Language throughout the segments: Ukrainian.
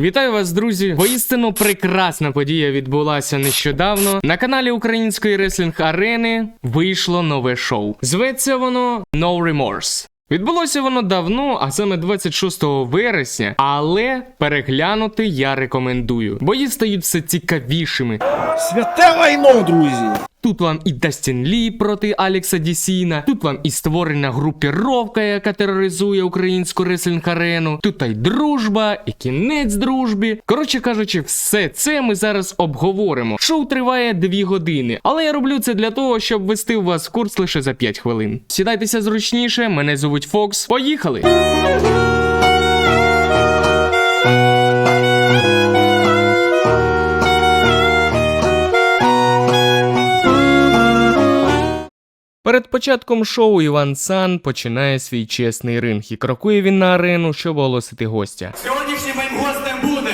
Вітаю вас, друзі! Воістину прекрасна подія відбулася нещодавно. На каналі Української реслінг арени вийшло нове шоу. Зветься воно No Remorse. Відбулося воно давно, а саме 26 вересня, але переглянути я рекомендую. Бої стають все цікавішими. Святе лайно, друзі! Тут вам і Дастін Лі проти Алекса Дісіна, тут вам і створена групіровка, яка тероризує українську реслінг-арену, тут і дружба, і кінець дружбі. Коротше кажучи, все це ми зараз обговоримо. Шоу триває 2 години, але я роблю це для того, щоб ввести вас курс лише за 5 хвилин. Сідайтеся зручніше, мене звуть Фокс. Поїхали! Перед початком шоу Іван Сан починає свій чесний ринг і крокує він на арену, щоб оголосити гостя. Сьогоднішнім моїм гостем буде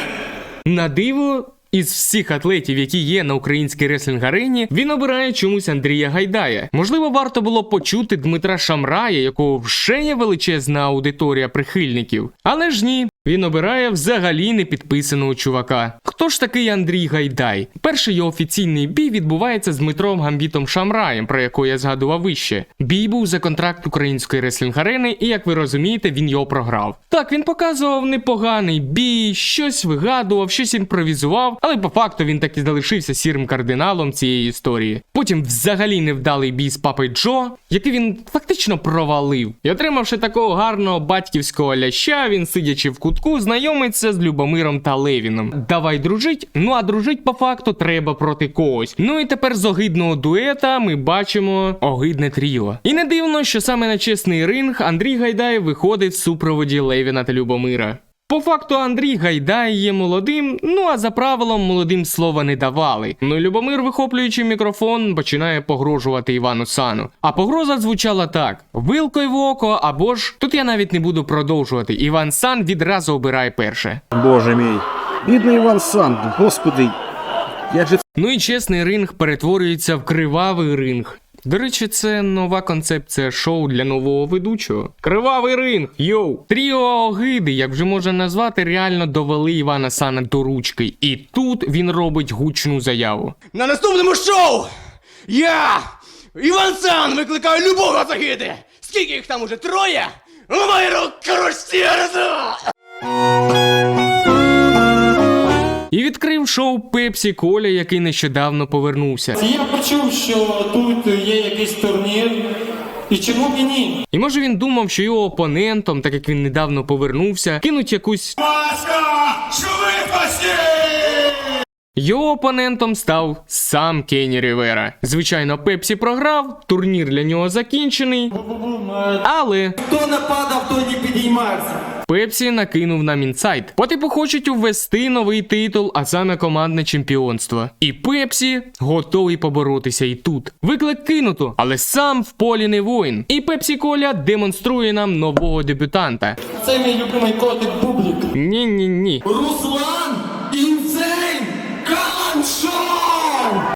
На диво. Із всіх атлетів, які є на українській реслінг арені, він обирає чомусь Андрія Гайдая. Можливо, варто було почути Дмитра Шамрая, якого вже є величезна аудиторія прихильників. Але ж ні, він обирає взагалі не підписаного чувака. Хто ж такий Андрій Гайдай? Перший його офіційний бій відбувається з Дмитром Гамбітом Шамраєм, про якого я згадував вище. Бій був за контракт української реслінг арени, і як ви розумієте, він його програв. Так, він показував непоганий бій, щось вигадував, щось імпровізував, але по факту він так і залишився сірим кардиналом цієї історії. Потім взагалі невдалий бій з папи Джо, який він фактично провалив. І отримавши такого гарного батьківського ляща, він, сидячи в кутку, знайомиться з Любомиром та Левіном. Давай дружить. Ну а дружить по факту треба проти когось. Ну і тепер з огидного дуета ми бачимо огидне тріо. І не дивно, що саме на чесний ринг Андрій Гайдай виходить в супроводі Левіна та Любомира. По факту Андрій Гайдай є молодим, ну а за правилом молодим слова не давали. Ну і Любомир, вихоплюючи мікрофон, починає погрожувати Івану Сану. А погроза звучала так: вилкою в око, або ж тут я навіть не буду продовжувати. Іван Сан відразу обирає перше. Боже мій. Бідний Іван Сан, господи. Як же Ну і чесний ринг перетворюється в кривавий ринг. До речі, це нова концепція шоу для нового ведучого. Кривавий ринг, йоу! Тріо огиди, як вже можна назвати, реально довели Івана Сана до ручки. І тут він робить гучну заяву. на наступному шоу. Я, Іван Сан, викликаю любого загиди. Скільки їх там уже троє? У мої руки І відкрив шоу Пепсі Коля, який нещодавно повернувся. Я почув, що тут є якийсь турнір. І чому б і ні? І може він думав, що його опонентом, так як він недавно повернувся, кинуть якусь Маска! Його опонентом став сам Кенні Рівера. Звичайно, Пепсі програв, турнір для нього закінчений, але Хто нападав, той не підіймався. Пепсі накинув нам інсайт. По типу хочуть увести новий титул, а саме командне чемпіонство. І Пепсі готовий поборотися і тут. Виклик кинуто, але сам в полі не воїн. І Пепсі Коля демонструє нам нового дебютанта. Це мій любимий котик Бублік. Ні, ні, ні. Руслан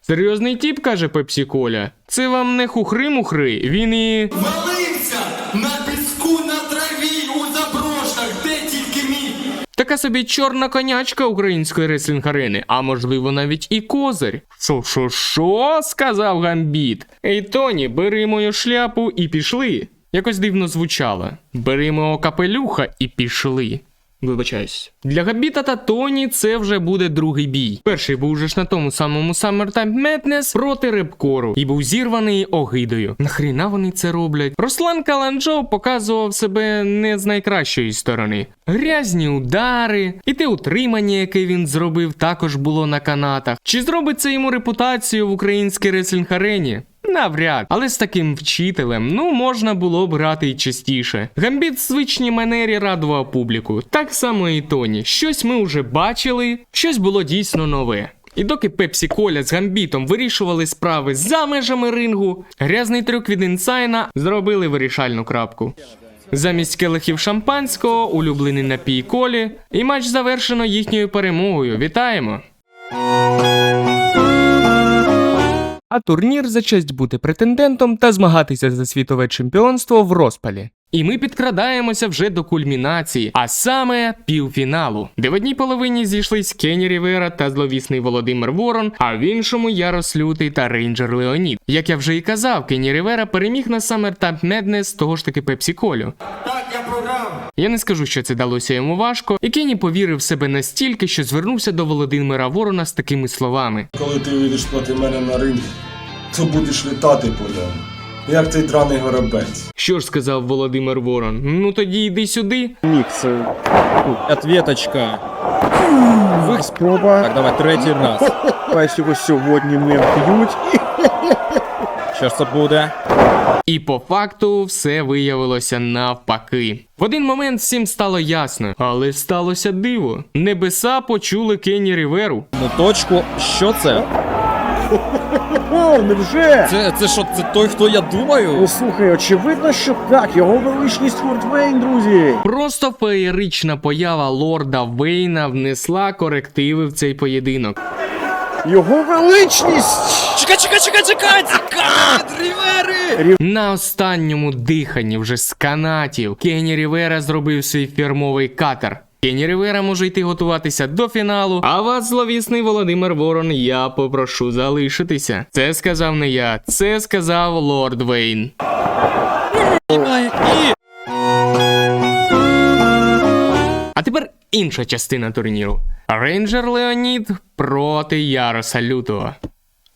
Серйозний тіп, каже Пепсі Коля. Це вам не хухри-мухри, він і. Валився на піску на траві у заброшках, де тільки міг. Така собі чорна конячка української реслінг арени, а можливо навіть і козир. Шо, шо, шо? сказав Гамбіт. Ей, Тоні, бери мою шляпу і пішли. Якось дивно звучало. Бери мого капелюха і пішли. Вибачаюсь. Для Габіта та Тоні це вже буде другий бій. Перший був же ж на тому самому Summertime Madness проти Репкору і був зірваний огидою. Нахріна вони це роблять? Руслан Каланджо показував себе не з найкращої сторони. Грязні удари, і те утримання, яке він зробив, також було на канатах. Чи зробить це йому репутацію в українській реслінг арені? Навряд, але з таким вчителем, ну можна було б грати й частіше. Гамбіт в звичній манері радував публіку. Так само і Тоні. Щось ми вже бачили, щось було дійсно нове. І доки Пепсі Коля з Гамбітом вирішували справи за межами рингу, грязний трюк від інсайна зробили вирішальну крапку. Замість келихів шампанського, улюблений напій колі, і матч завершено їхньою перемогою. Вітаємо! А турнір за честь бути претендентом та змагатися за світове чемпіонство в розпалі. І ми підкрадаємося вже до кульмінації, а саме півфіналу, де в одній половині зійшлись Кені Рівера та зловісний Володимир Ворон, а в іншому Ярос Лютий та Рейнджер Леонід. Як я вже і казав, Кені Рівера переміг на Summer Tap Madness того ж таки Пепсі Колю. Так, я програв. Я не скажу, що це далося йому важко, і Кені повірив в себе настільки, що звернувся до Володимира Ворона з такими словами: Коли ти вийдеш проти мене на ринг, то будеш літати по ньому. Як цей драний горобець. Що ж сказав Володимир Ворон? Ну тоді йди сюди. Нік, це Ответочка. спроба. Так, давай, третій раз. Хай його сьогодні не вб'ють. Що ж це буде? І по факту все виявилося навпаки. В один момент всім стало ясно, але сталося диво. Небеса почули Кені Ріверу. Ну точку, що це? О, невже? Це, це що, це той, хто я Ну думаю? слухай, очевидно, що так, його величність Форт Вейн, друзі. Просто феєрична поява лорда Вейна внесла корективи в цей поєдинок. Його величність! Чекай, чекай, чекай, чекай! Чекай! Рівери! На останньому диханні вже з канатів Кені Рівера зробив свій фірмовий катер. Кені Рівера може йти готуватися до фіналу, а вас, зловісний Володимир Ворон, я попрошу залишитися. Це сказав не я, це сказав лорд Вейн. А тепер інша частина турніру. Рейнджер Леонід проти Яроса Лютого.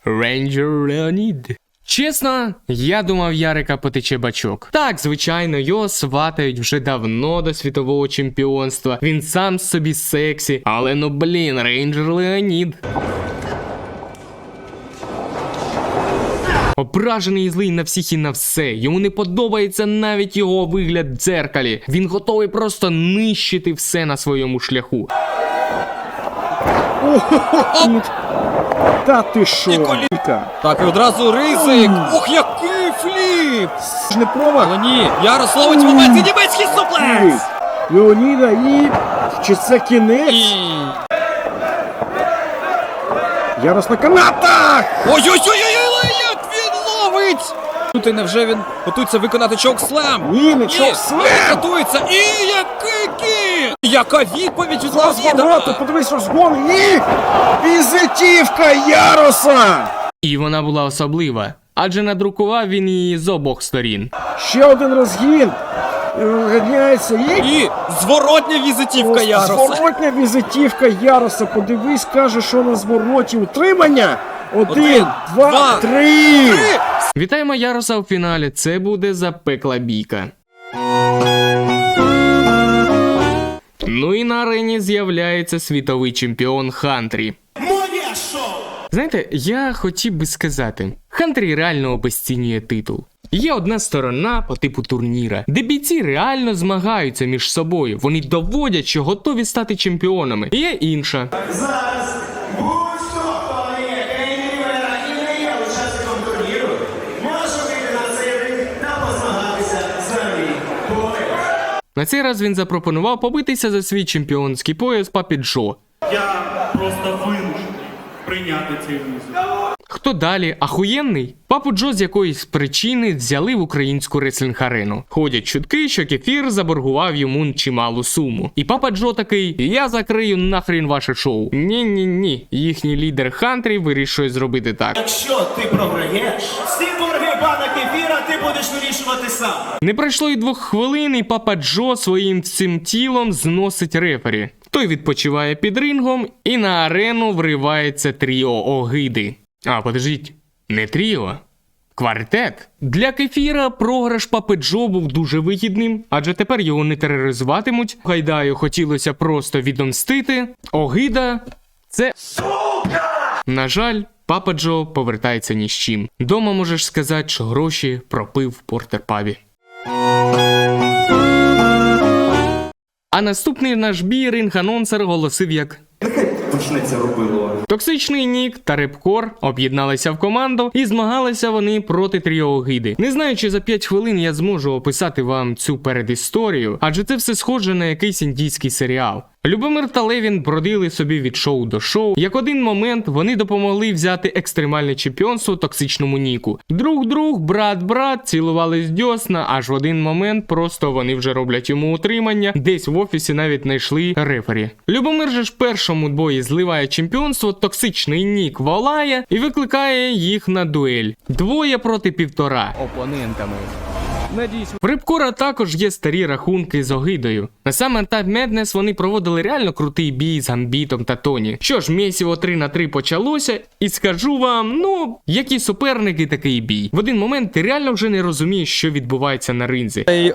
Рейнджер Леонід. Чесно, я думав, Ярика потече бачок. Так, звичайно, його сватають вже давно до світового чемпіонства. Він сам собі сексі, але ну блін, Рейнджер Леонід. Ображений і злий на всіх і на все. Йому не подобається навіть його вигляд в дзеркалі. Він готовий просто нищити все на своєму шляху. Та ти що? Ніколі- Віка? Так, і одразу ризик! Ух, який фліп! Ж не промах. Але ні, Ярославич момент, і німецький суплекс! Леоніда і. Чи це кінець? І... Ярос на канатах! Ой-ой-ой-ой, як він ловить! Тут і невже він готується виконати чокслем? Ні, не чокслем! готується, і який кіт! Яка відповідь від Леоніда! подивись розгон і. Візитівка Яроса! І вона була особлива, адже надрукував він її з обох сторін. Ще один розгін. Гадняється і. І зворотня візитівка Яроса! Зворотня візитівка Яроса. Подивись, каже, що на звороті утримання. Один, Один, два, два, три. Вітаємо Яроса у фіналі. Це буде запекла бійка. Ну і на арені з'являється світовий чемпіон Хантрі. Знаєте, я хотів би сказати, Хантрі реально обесцінює титул. Є одна сторона по типу турніра, де бійці реально змагаються між собою. Вони доводять, що готові стати чемпіонами. І є інша. Зараз На цей раз він запропонував побитися за свій чемпіонський пояс Папі Джо. Я просто вимушений прийняти цей визов. Хто далі? Ахуєнний? Папу Джо з якоїсь причини взяли в українську реслінг-арену. Ходять чутки, що кефір заборгував йому чималу суму. І папа Джо такий: Я закрию нахрін ваше шоу. Ні, ні, ні. Їхній лідер Хантрі вирішує зробити так. Якщо ти програєш, всі борги пана Кефіра ти будеш вирішувати сам. Не пройшло й двох хвилин, і папа Джо своїм цим тілом зносить рефері. Той відпочиває під рингом, і на арену вривається тріо огиди. А, подождіть, не тріо. Квартет для кефіра програш Папи Джо був дуже вигідним, адже тепер його не тероризуватимуть. Гайдаю хотілося просто відомстити. Огида це. сука! На жаль, папа Джо повертається ні з чим. Дома можеш сказати, що гроші пропив в портерпабі. А наступний наш бій ринг-анонсер оголосив як. Почнеться робило. Токсичний Нік та Репкор об'єдналися в команду і змагалися вони проти тріо гиди. Не знаю, чи за 5 хвилин я зможу описати вам цю передісторію, адже це все схоже на якийсь індійський серіал. Любомир та Левін бродили собі від шоу до шоу. Як один момент вони допомогли взяти екстремальне чемпіонство токсичному Ніку. Друг друг, брат, брат, цілувались дьосна, аж в один момент просто вони вже роблять йому утримання. Десь в офісі навіть знайшли рефері. Любомир же ж першому бої зливає чемпіонство, токсичний Нік волає і викликає їх на дуель. Двоє проти півтора. Опонентами. В Рибкора також є старі рахунки з огидою. На саме Tap Madness вони проводили реально крутий бій з Гамбітом та Тоні. Що ж, місіво 3 на 3 почалося, і скажу вам, ну, які суперники такий бій. В один момент ти реально вже не розумієш, що відбувається на ринзі.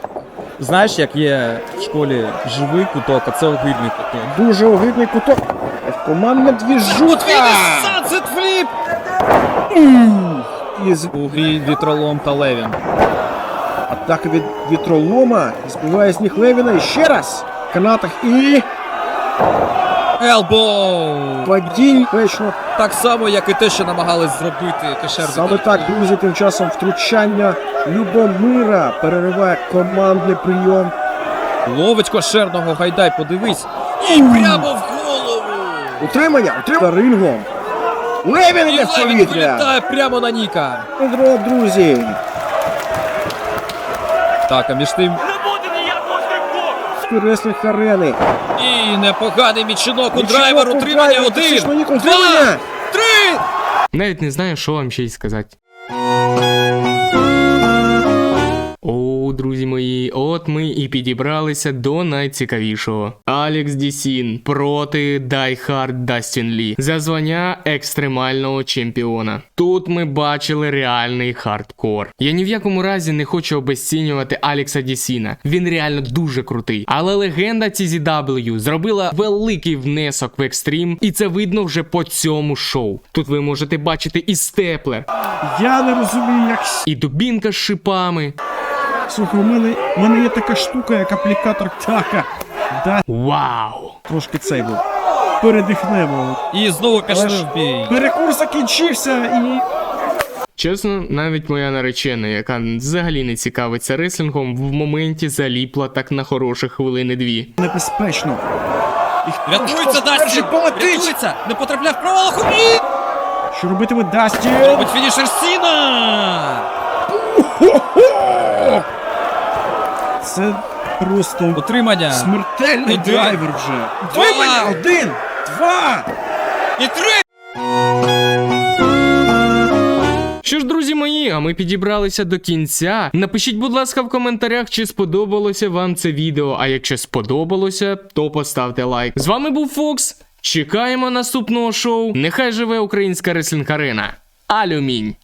Знаєш, як є в школі живий куток, а це огидний куток. Дуже огидний куток. Командна двіжуха. Сансет фліп! Із У грі вітролом та Левін. Атаки від вітролома. Збиває з ніг Левіна і ще раз. В канатах і Елбоу! падінь вечно. Так само, як і те, що намагались зробити Кешер. Саме так, друзі, тим часом втручання Любомира перериває командний прийом. Ловить кошерного гайдай, подивись. І прямо в голову! Утримання, утримання рингом. Левін І йде в повітря. вилітає прямо на Ніка. Дроп, друзі. Так, а між тим Реслінг арени. і непоганий мічинок у непоганий драйвер, у утримання один, два, три! Навіть не знаю, що вам ще й сказати. Друзі мої, от ми і підібралися до найцікавішого. Алекс Дісін проти Дайхард Дастін Лі за звання екстремального чемпіона. Тут ми бачили реальний хардкор. Я ні в якому разі не хочу обесцінювати Алекса Дісіна. Він реально дуже крутий. Але легенда CZW зробила великий внесок в екстрім, і це видно вже по цьому шоу. Тут ви можете бачити і степлер, Я не розумію, як і дубінка з шипами. Слухай, у мене, у мене є така штука, як аплікатор така. Да, Вау! трошки цей був. Передихнемо. І знову пішли в бій. Перекур закінчився і. Чесно, навіть моя наречена, яка взагалі не цікавиться реслінгом, в моменті заліпла так на хороших хвилини дві. Небезпечно. Рятується Дасті! Рятується! Не потрапляв в провалах і... Що робитиме Дасті? Робить фінішер Сіна! Це просто Утримання! смертельний Один. драйвер вже. Два. Утримання! Один! Два! І три! Що ж, друзі мої, а ми підібралися до кінця. Напишіть, будь ласка, в коментарях, чи сподобалося вам це відео. А якщо сподобалося, то поставте лайк. З вами був Фокс. Чекаємо наступного шоу. Нехай живе українська реслінг арена. Алюмінь!